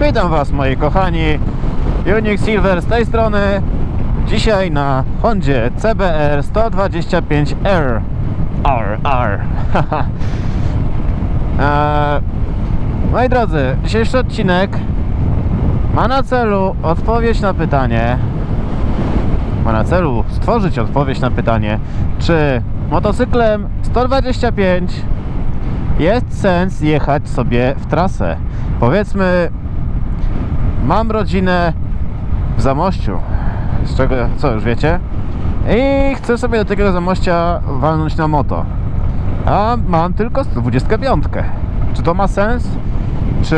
Witam Was moi kochani. Unix Silver z tej strony. Dzisiaj na Hondzie CBR 125R R, R. Eee, Moi drodzy, dzisiejszy odcinek ma na celu odpowiedź na pytanie ma na celu stworzyć odpowiedź na pytanie czy motocyklem 125 jest sens jechać sobie w trasę powiedzmy Mam rodzinę w Zamościu, z czego, co już wiecie, i chcę sobie do takiego Zamościa walnąć na moto. A mam tylko 125. Czy to ma sens? Czy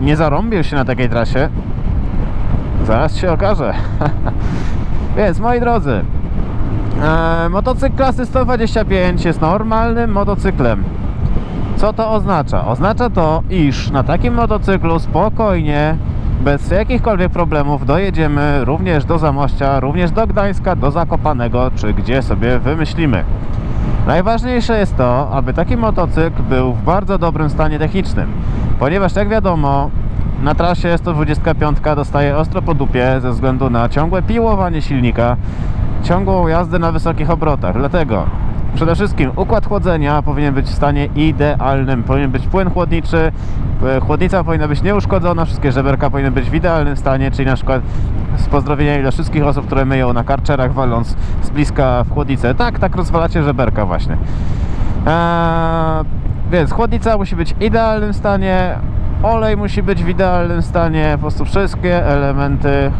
nie zarąbię się na takiej trasie? Zaraz się okaże. Więc moi drodzy, e, motocykl klasy 125 jest normalnym motocyklem. Co to oznacza? Oznacza to, iż na takim motocyklu spokojnie, bez jakichkolwiek problemów dojedziemy również do Zamościa, również do Gdańska, do Zakopanego, czy gdzie sobie wymyślimy. Najważniejsze jest to, aby taki motocykl był w bardzo dobrym stanie technicznym, ponieważ jak wiadomo, na trasie 125 dostaje ostro po dupie ze względu na ciągłe piłowanie silnika, ciągłą jazdę na wysokich obrotach. Dlatego przede wszystkim układ chłodzenia powinien być w stanie idealnym. Powinien być płyn chłodniczy, e, chłodnica powinna być nieuszkodzona, wszystkie żeberka powinny być w idealnym stanie, czyli na przykład z pozdrowieniami dla wszystkich osób, które myją na karczerach, waląc z bliska w chłodnicę. Tak, tak rozwalacie żeberka właśnie. Eee, więc chłodnica musi być w idealnym stanie, olej musi być w idealnym stanie, po prostu wszystkie elementy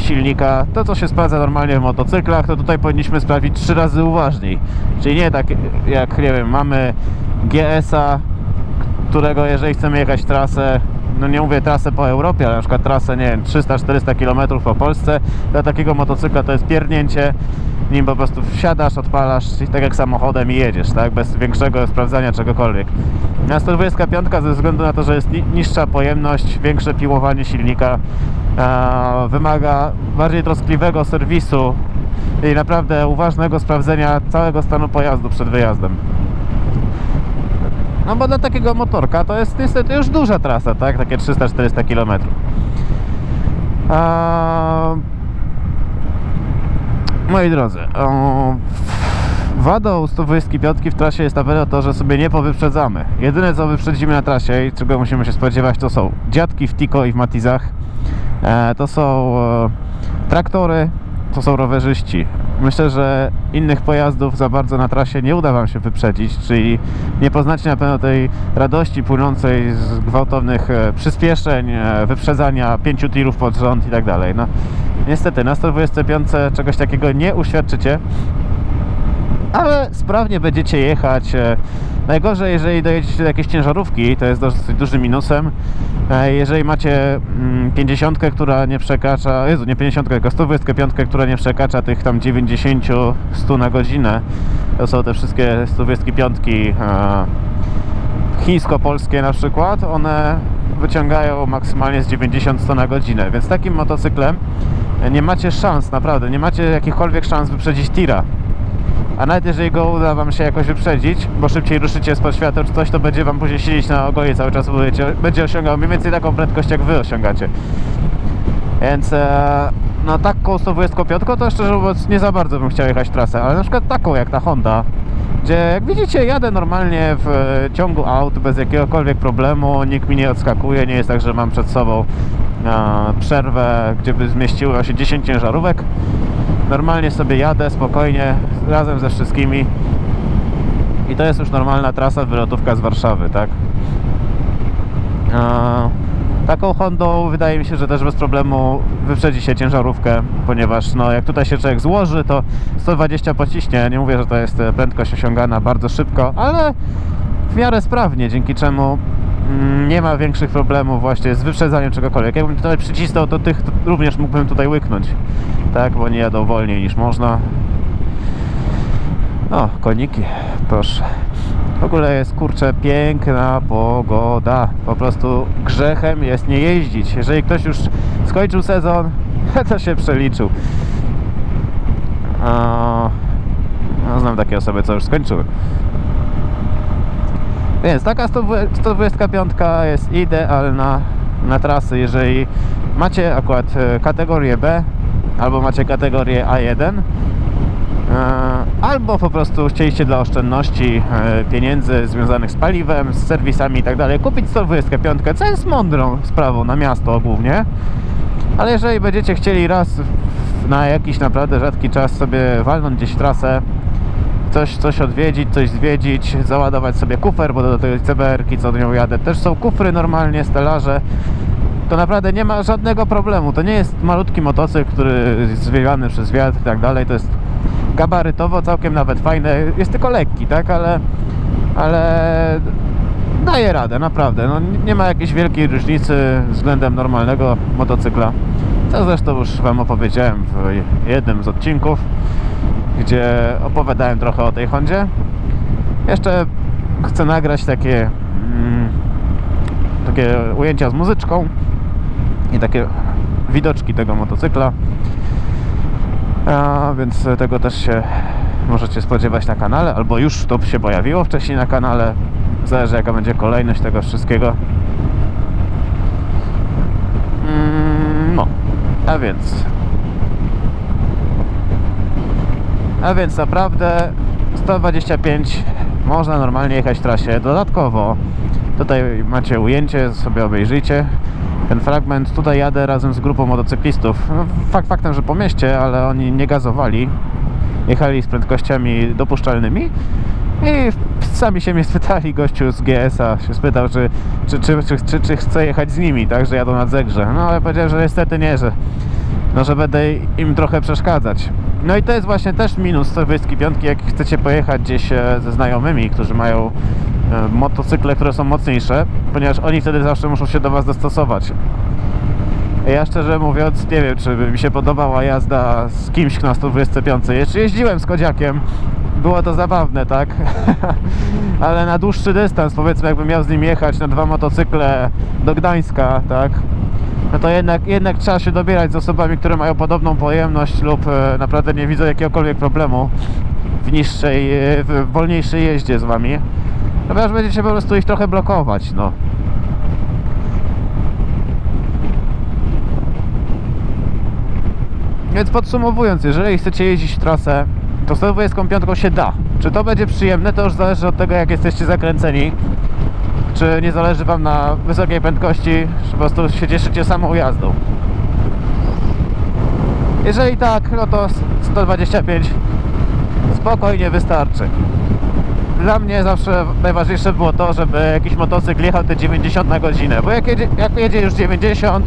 silnika, to co się sprawdza normalnie w motocyklach, to tutaj powinniśmy sprawdzić trzy razy uważniej. Czyli nie tak jak, nie wiem, mamy GS-a, którego jeżeli chcemy jechać trasę, no nie mówię trasę po Europie, ale na przykład trasę, nie wiem, 300-400 km po Polsce, dla takiego motocykla to jest pierdnięcie, nim po prostu wsiadasz, odpalasz i tak jak samochodem i jedziesz, tak, bez większego sprawdzania czegokolwiek. Na 125 ze względu na to, że jest ni- niższa pojemność, większe piłowanie silnika, wymaga bardziej troskliwego serwisu i naprawdę uważnego sprawdzenia całego stanu pojazdu przed wyjazdem. No bo dla takiego motorka to jest niestety już duża trasa, tak? Takie 300-400 km. A... Moi drodzy, o... wadą 125 w trasie jest na pewno to, że sobie nie powyprzedzamy. Jedyne co wyprzedzimy na trasie i czego musimy się spodziewać to są dziadki w Tiko i w Matizach. E, to są e, traktory, to są rowerzyści. Myślę, że innych pojazdów za bardzo na trasie nie uda Wam się wyprzedzić, czyli nie poznacie na pewno tej radości płynącej z gwałtownych e, przyspieszeń, e, wyprzedzania pięciu tirów pod rząd i tak dalej. No, niestety na 125 czegoś takiego nie uświadczycie, ale sprawnie będziecie jechać. e, Najgorzej, jeżeli dojedziecie do jakiejś ciężarówki, to jest dosyć dużym minusem. E, Jeżeli macie mm, 50, która nie przekracza, Jezu, nie 50, tylko 125, która nie przekracza tych tam 90-100 na godzinę, to są te wszystkie 125 e, chińsko-polskie na przykład, one wyciągają maksymalnie z 90-100 na godzinę, więc takim motocyklem nie macie szans, naprawdę, nie macie jakichkolwiek szans wyprzedzić tira. A nawet jeżeli go uda Wam się jakoś wyprzedzić, bo szybciej ruszycie spod świateł czy coś, to będzie Wam później siedzieć na ogonie cały czas, bo będziecie, będzie osiągał mniej więcej taką prędkość, jak Wy osiągacie. Więc e, no taką 125 to szczerze mówiąc nie za bardzo bym chciał jechać trasę, ale na przykład taką jak ta Honda, gdzie jak widzicie jadę normalnie w e, ciągu aut bez jakiegokolwiek problemu, nikt mi nie odskakuje, nie jest tak, że mam przed sobą e, przerwę, gdzie by zmieściło się 10 ciężarówek. Normalnie sobie jadę spokojnie, razem ze wszystkimi i to jest już normalna trasa wylotówka z Warszawy, tak? Taką Hondą wydaje mi się, że też bez problemu wyprzedzi się ciężarówkę, ponieważ no, jak tutaj się człowiek złoży, to 120 pociśnie. Nie mówię, że to jest e, prędkość osiągana bardzo szybko, ale w miarę sprawnie, dzięki czemu mm, nie ma większych problemów właśnie z wyprzedzaniem czegokolwiek. Jakbym tutaj przycisnął, to tych również mógłbym tutaj łyknąć, tak, bo nie jadą wolniej niż można. O, koniki, proszę. W ogóle jest kurczę piękna pogoda. Po prostu grzechem jest nie jeździć. Jeżeli ktoś już skończył sezon, to się przeliczył. A, no, znam takie osoby, co już skończyły. Więc taka 125 jest idealna na trasy, jeżeli macie akurat e, kategorię B albo macie kategorię A1 e, albo po prostu chcieliście dla oszczędności e, pieniędzy związanych z paliwem, z serwisami i tak kupić 125, co jest mądrą sprawą na miasto głównie. Ale jeżeli będziecie chcieli raz na jakiś naprawdę rzadki czas sobie walnąć gdzieś trasę, coś, coś odwiedzić, coś zwiedzić, załadować sobie kufer, bo do tej CBR-ki, co do nią jadę, też są kufry normalnie, stelaże. To naprawdę nie ma żadnego problemu. To nie jest malutki motocykl, który jest zwiewany przez wiatr i tak dalej. To jest gabarytowo całkiem nawet fajne. Jest tylko lekki, tak? Ale, ale daje radę, naprawdę. No, nie ma jakiejś wielkiej różnicy względem normalnego motocykla. Co zresztą już Wam opowiedziałem w jednym z odcinków gdzie opowiadałem trochę o tej Hondzie. Jeszcze chcę nagrać takie mm, takie ujęcia z muzyczką i takie widoczki tego motocykla. A, więc tego też się możecie spodziewać na kanale, albo już to się pojawiło wcześniej na kanale. Zależy jaka będzie kolejność tego wszystkiego. Mm, no, a więc A więc naprawdę 125 można normalnie jechać w trasie. Dodatkowo tutaj macie ujęcie, sobie obejrzyjcie ten fragment. Tutaj jadę razem z grupą motocyklistów. No, fakt faktem, że po mieście, ale oni nie gazowali. Jechali z prędkościami dopuszczalnymi. I sami się mnie spytali, gościu z GS-a się spytał, czy, czy, czy, czy, czy, chcę jechać z nimi, tak, że jadą na zegrze. No ale powiedziałem, że niestety nie, że no, że będę im trochę przeszkadzać. No i to jest właśnie też minus 125, jak chcecie pojechać gdzieś e, ze znajomymi, którzy mają motocykle, które są mocniejsze, ponieważ oni wtedy zawsze muszą się do Was dostosować. Ja szczerze mówiąc nie wiem, czy by mi się podobała jazda z kimś na 125. Jeszcze jeździłem z Kodziakiem, było to zabawne, tak? Ale na dłuższy dystans, powiedzmy jakbym miał z nim jechać na dwa motocykle do Gdańska, tak? no to jednak, jednak trzeba się dobierać z osobami, które mają podobną pojemność lub e, naprawdę nie widzą jakiegokolwiek problemu w niższej, e, w wolniejszej jeździe z wami. Ponieważ będziecie po prostu ich trochę blokować, no. Więc podsumowując, jeżeli chcecie jeździć trasę, to 125 się da. Czy to będzie przyjemne, to już zależy od tego, jak jesteście zakręceni. Czy nie zależy Wam na wysokiej prędkości, czy po prostu się cieszycie samą jazdą. Jeżeli tak, no to 125 spokojnie wystarczy. Dla mnie zawsze najważniejsze było to, żeby jakiś motocykl jechał te 90 na godzinę, bo jak jedzie, jak jedzie już 90,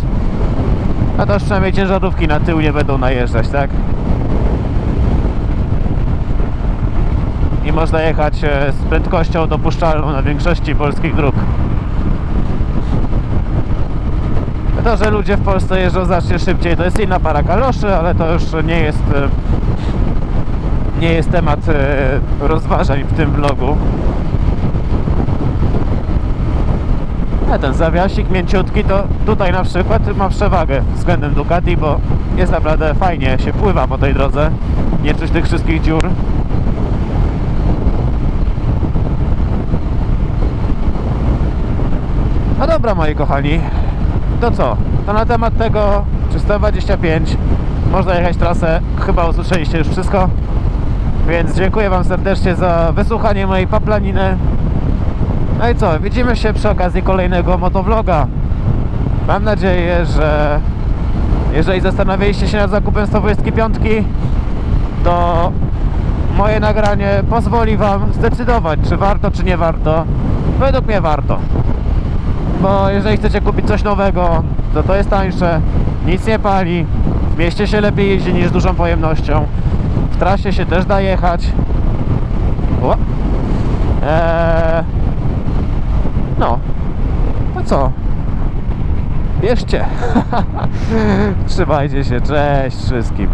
no to już przynajmniej ciężarówki na tył nie będą najeżdżać, tak? I można jechać e, z prędkością dopuszczalną na większości polskich dróg. To, że ludzie w Polsce jeżdżą znacznie szybciej, to jest inna para kaloszy, ale to już nie jest e, nie jest temat e, rozważań w tym vlogu. A ten zawiasik mięciutki to tutaj na przykład ma przewagę względem Ducati, bo jest naprawdę fajnie się pływa po tej drodze. Nie czuć tych wszystkich dziur. No dobra moi kochani, to co? To na temat tego, czy 125 można jechać trasę, chyba usłyszeliście już wszystko. Więc dziękuję Wam serdecznie za wysłuchanie mojej paplaniny. No i co, widzimy się przy okazji kolejnego motovloga. Mam nadzieję, że jeżeli zastanawialiście się nad zakupem 125, to moje nagranie pozwoli Wam zdecydować, czy warto, czy nie warto. Według mnie warto. Bo jeżeli chcecie kupić coś nowego, to to jest tańsze, nic nie pali, w mieście się lepiej jeździ niż dużą pojemnością, w trasie się też da jechać. Eee... No. No co? Bierzcie. Trzymajcie się. Cześć wszystkim.